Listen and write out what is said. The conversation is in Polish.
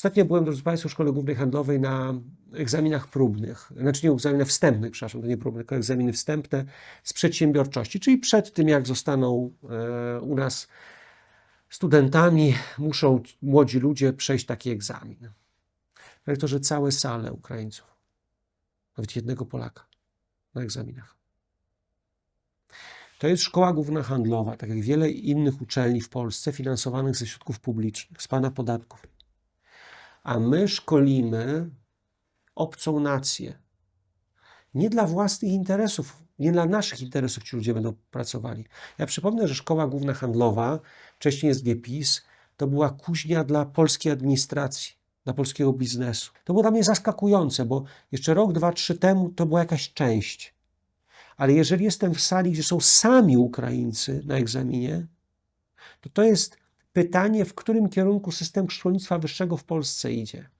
Ostatnio byłem, drodzy Państwo, w Szkole Głównej Handlowej na egzaminach próbnych, znaczy nie egzaminach wstępnych, przepraszam, to nie próbne, tylko egzaminy wstępne z przedsiębiorczości, czyli przed tym, jak zostaną e, u nas studentami, muszą młodzi ludzie przejść taki egzamin. Rektorze, całe sale Ukraińców, nawet jednego Polaka na egzaminach. To jest szkoła główna handlowa, tak jak wiele innych uczelni w Polsce, finansowanych ze środków publicznych, z pana podatków. A my szkolimy obcą nację. Nie dla własnych interesów, nie dla naszych interesów ci ludzie będą pracowali. Ja przypomnę, że szkoła główna handlowa, wcześniej SGPiS, to była kuźnia dla polskiej administracji, dla polskiego biznesu. To było dla mnie zaskakujące, bo jeszcze rok, dwa, trzy temu to była jakaś część. Ale jeżeli jestem w sali, gdzie są sami Ukraińcy na egzaminie, to to jest pytanie, w którym kierunku system szkolnictwa wyższego w Polsce idzie.